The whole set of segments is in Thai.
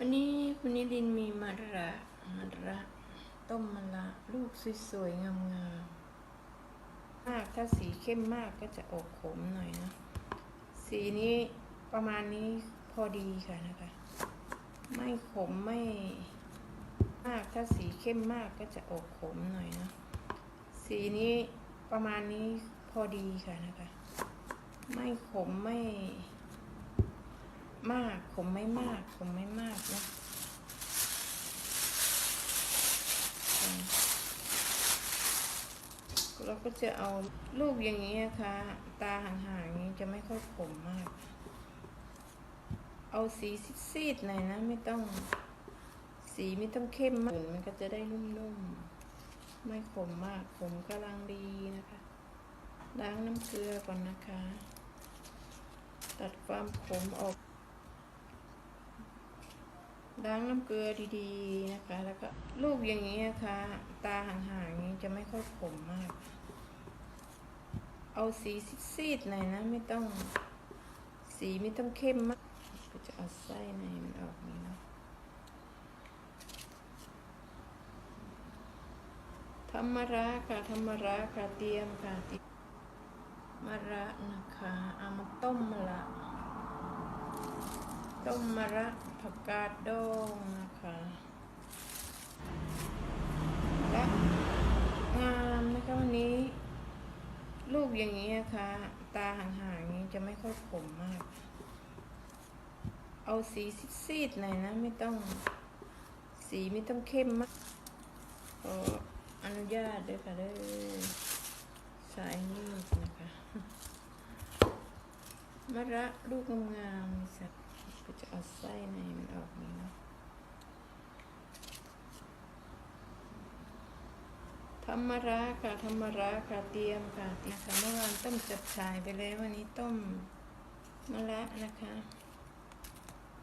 วันนี้คุณนิรินมีมะระมะระต้มมะระลูกสวยๆงามๆมากถ้าสีเข้มมากก็จะออกขมหน่อยนะ สีนี้ประมาณนี้พอดีค่ะนะคะ ไม่ขมไม่มากถ้าสีเข้มมากก็จะออกขมหน่อยนะ สีนี้ประมาณนี้พอดีค่ะนะคะ ไม่ขมไม่ มาก ผมไม่มาก ผมไม่มากนะอืมเราก็จะเอาลูกอย่างนี้นะคะ ตาห่างๆอย่างนี้จะไม่ค่อยขมมาก เอาสีซีดๆหน่อยนะ ไม่ต้อง สีไม่ต้องเข้มมากมันก็จะได้นุ่มๆ ไม่ขมมากขมกำลังดีนะคะล้างน้ำเกลือก่อนนะคะ ตัดความขมออก ล้างน้ำเกลือดีๆนะคะ แล้วก็ลูกอย่างนี้นะคะ ตาห่างๆอย่างนี้จะไม่ค่อยขมมาก เอาสีซีดๆหน่อยนะ ไม่ต้องสีไม่ต้องเข้มมากก็จะเอาไส้ในมันออกนี้นาะทำมะระค่ะทำมะระค่ะเตรียมค่ะเตรียมมะระนะคะ เอามาต้มมะระ ต้มมะระ ผักกาดดองนะคะ และงามนะคะวันนี้ ลูกอย่างนี้นะคะ ตาห่างๆอย่างนี้จะไม่ค่อยขมมาก เอาสีซีดๆหน่อยนะ ไม่ต้องสีไม่ต้องเข้มมากขออนุญาตด้วยค่ะด้อสายมีดนะคะมะระลูกงามๆสัตว์ก็จะ เอาไส้ในมันออกนี้นาะทำมะระค่ะทำมะระค่ะเตรียมค่ะเตรียมค่ะเมื่อวานต้มจับฉายไปแล้ววันนี้ต้มมะระนะคะ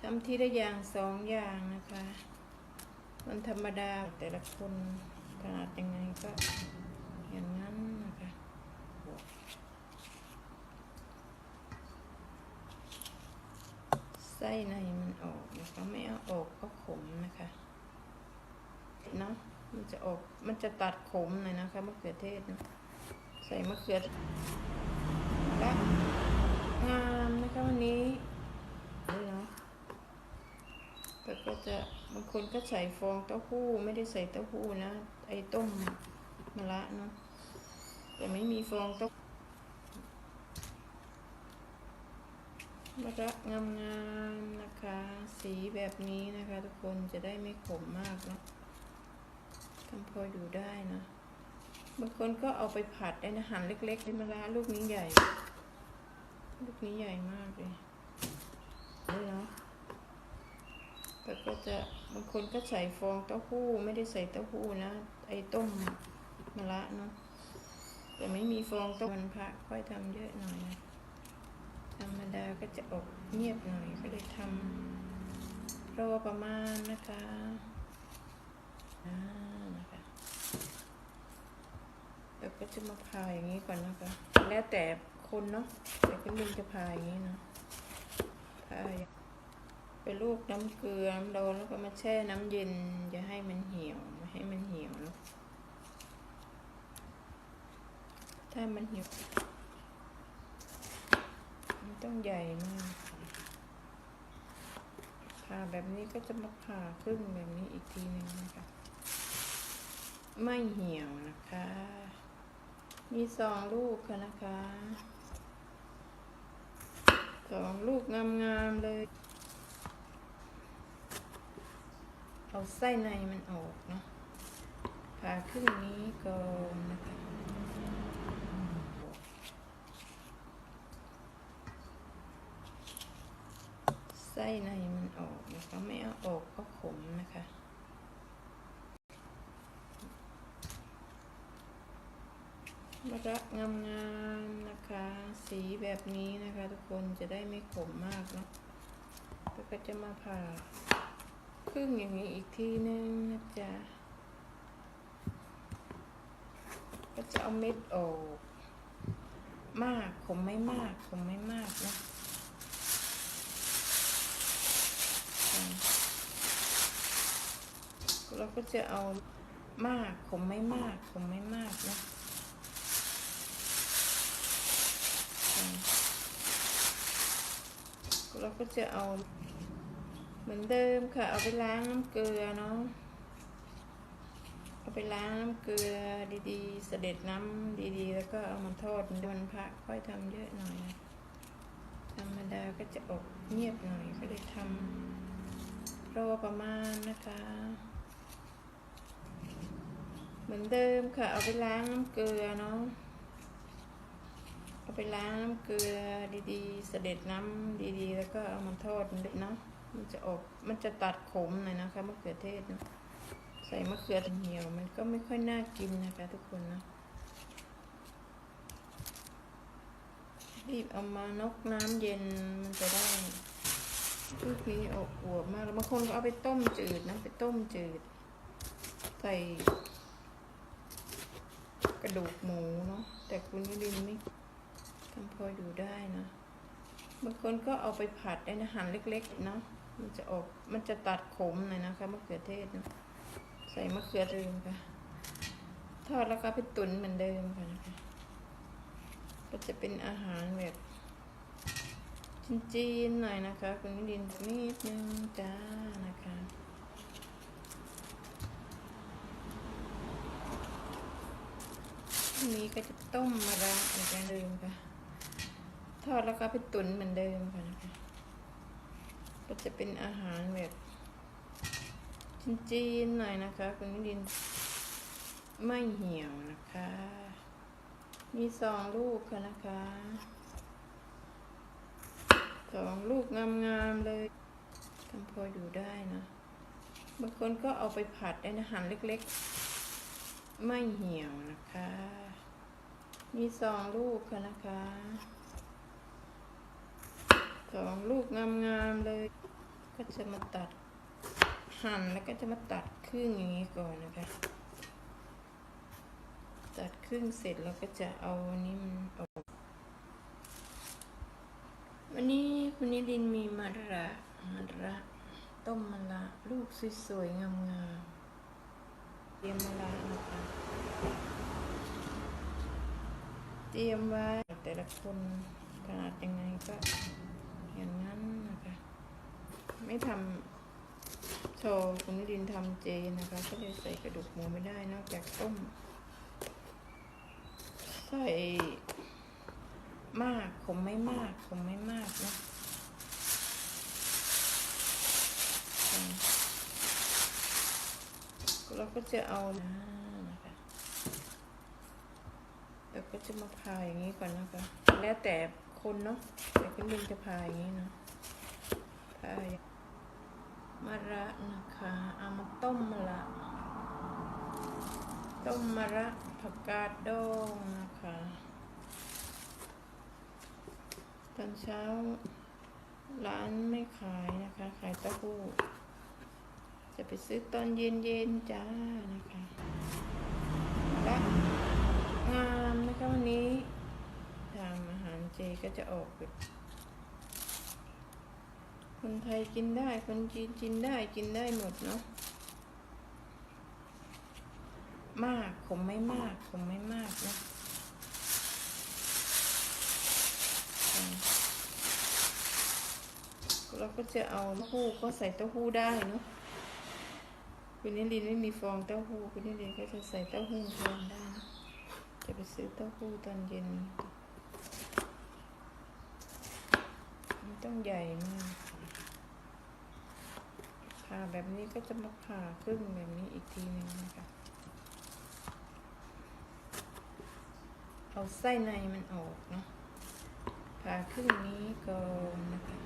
ทำทีละอย่างสองอย่างนะคะวันธรรมดาแต่ละคนขนาดยังไงก็อย่างนั้นนะคะ ไส้ในมันออกนะคะไม่เอาออกก็ขมนะคะเนาะมันจะออกมันจะตัดขมหน่อยนะคะมะเขือเทศนะใส่มะเขือและงามนะคะวันนี้นี่เนาะแต่ก็จะบางคนก็ใส่ฟองเต้าหู้ไม่ได้ใส่เต้าหู้นะไอ้ต้มมะระเนาะแต่ไม่มีฟองเต้า มะระงามๆนะคะ สีแบบนี้นะคะ ทุกคนจะได้ไม่ขมมากเนาะทำพออยู่ได้นะบางคนก็เอาไปผัดได้นะหั่นเล็กๆได้มะระลูกนี้ใหญ่ ลูกนี้ใหญ่มากเลยนี่เนาะแต่ก็จะบางคนก็ใส่ฟองเต้าหู้ไม่ได้ใส่เต้าหู้นะ ไอ้ต้มมะระเนาะแต่ไม่มีฟองต้ามันพระค่อยทำเยอะหน่อยนะ ธรรมดาก็จะออกเงียบหน่อยก็เลยทำรอประมาณนะคะอ่านะคะแล้วก็จะมาพายอย่างนี้ก่อนนะคะ แล้วแต่คนเนาะแต่ก็มินจะพายอย่างนี้เนาะพายไปลูกน้ำเกลือน้ำร้อนแล้วก็มาแช่น้ำเย็นอย่าให้มันเหี่ยวไม่ให้มันเหี่ยวเนาะถ้ามันเหี่ยว ต้องใหญ่มากผ่าแบบนี้ก็จะมาผ่าครึ่งแบบนี้อีกทีหนึ่งนะคะ ไม่เหี่ยวนะคะ มีสองลูกค่ะนะคะสองลูกงามๆเลย เอาไส้ในมันออกเนาะผ่าครึ่งนี้ก่อนนะคะ ไส้ในมันออกนะคะไม่เอาออกก็ขมนะคะ มะระงามๆนะคะ สีแบบนี้นะคะทุกคนจะได้ไม่ขมมากเนาะแล้วก็จะมาผ่าครึ่งอย่างนี้อีกทีนึงนะจ๊ะก็จะเอาเม็ดออก มากขมไม่มากขมไม่มากนะ ม เราก็จะเอามากขมไม่มากขมไม่มากนะเราก็จะเอาเหมือนเดิมค่ะ เอาไปล้างน้ำเกลือเนาะเอาไปล้างน้ำเกลือดีๆ เสด็จน้ำดีๆ แล้วก็เอามาทอดวันพระค่อยทำเยอะหน่อยนะธรรมดาก็จะออกเงียบหน่อยก็เลยทำรอประมาณนะคะ เหมือนเดิมค่ะ เอาไปล้างน้ำเกลือเนาะเอาไปล้างน้ำเกลือดีๆ เสด็จน้ำดีๆ แล้วก็เอามาทอดเนาะมันจะออกมันจะตัดขมหน่อยนะคะมะเขือเทศนะใส่มะเขือเหี่ยว มันก็ไม่ค่อยน่ากินนะคะ ทุกคนนะรีบเอามานกน้ำเย็นมันจะได้ลูกนี้ออกอวบมากแล้วบางคนก็เอาไปต้มจืดนะ ไปต้มจืด ใส่ กระดูกหมูเนาะแต่คุณนิรินไม่ทำพออยู่ได้นะบางคนก็เอาไปผัดได้นะหั่นเล็กๆเนาะมันจะออกมันจะตัดขมหน่อยนะคะมะเขือเทศนะใส่มะเขือเดิมค่ะทอดแล้วก็ไปตุ๋นเหมือนเดิมค่ะนะคะก็จะเป็นอาหารแบบจีนๆหน่อยนะคะ คุณนิดินนิดนึงจ้านะคะ นี้ก็จะต้มมะระเหมือนเดิมค่ะ ทอดแล้วก็ไปตุ๋นเหมือนเดิมค่ะนะคะก็จะเป็นอาหารแบบจีนๆหน่อยนะคะ คุณนิดินไม่เหี่ยวนะคะ มีสองลูกค่ะนะคะสองลูกงามๆเลยทำพออยู่ได้นะ บางคนก็เอาไปผัดได้นะหั่นเล็ก ๆ ไม่เหี่ยวนะคะ มีสองลูกค่ะนะคะสองลูกงามๆเลย ก็จะมาตัดหั่นแล้วก็จะมาตัดครึ่งอย่างนี้ก่อนนะคะ ตัดครึ่งเสร็จแล้วก็จะเอานนี้มันออกวันนี้คุณนิรินมีมะระมะระต้มมะระลูกสวยๆงามๆ เตรียมมะระนะคะ เตรียมไว้แต่ละคนขนาดยังไงก็อย่างนั้นนะคะ ไม่ทำโชว์คุณนิรินทำเจนะคะ ก็เลยใส่กระดูกหมูไม่ได้นอกจากต้ม ใส่มากขมไม่มากขมไม่มากนะอืม เราก็จะเอานะนะคะเราก็จะมาพายอย่างนี้ก่อนนะคะ แล้วแต่คนเนาะแต่คุณลุงจะพายอย่างนี้เนาะพายมะระนะคะเอามาต้มมะระต้มมะระผักกาดดองนะคะตอนเช้าร้านไม่ขายนะคะ ขายเต้าหู้ จะไปซื้อตอนเย็นๆจ้านะคะและงามนะคะวันนี้ทำอาหารเจก็จะออกแบบคนไทยกินได้ คนจีนกินได้กินได้หมดเนาะมากขมไม่มากขมไม่มากนะเราก็จะเอาเต้าหู้ก็ใส่เต้าหู้ได้เนาะ คุณนิรินไม่มีฟองเต้าหู้คุณนิรินก็จะใส่เต้าหู้แทนได้ จะไปซื้อเต้าหู้ตอนเย็นมันต้องใหญ่มากผ่าแบบนี้ก็จะมาผ่าครึ่งแบบนี้อีกทีหนึ่งนะคะเอาไส้ในมันออกเนาะผ่าครึ่งนี้ก่อนนะคะ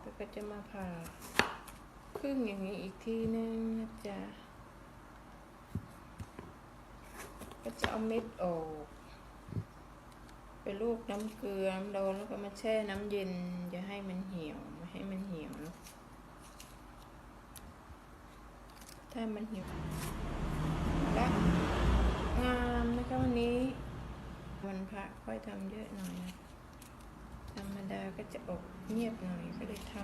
แล้วก็จะมาผ่า ครึ่งอย่างนี้อีกทีนึงนะจ๊ะก็จะเอาเม็ดออก ไปลูกน้ำเกลือน้ำร้อนแล้วก็มาแช่น้ำเย็นจะให้มันเหี่ยวม่ให้มันเหี่ยวนะถ้ามันเหี่ยวแล้วงามนะคะวันนี้ วันพระค่อยทำเยอะหน่อยนะธรรมดาก็จะออกเงียบหน่อยก็เลยทำ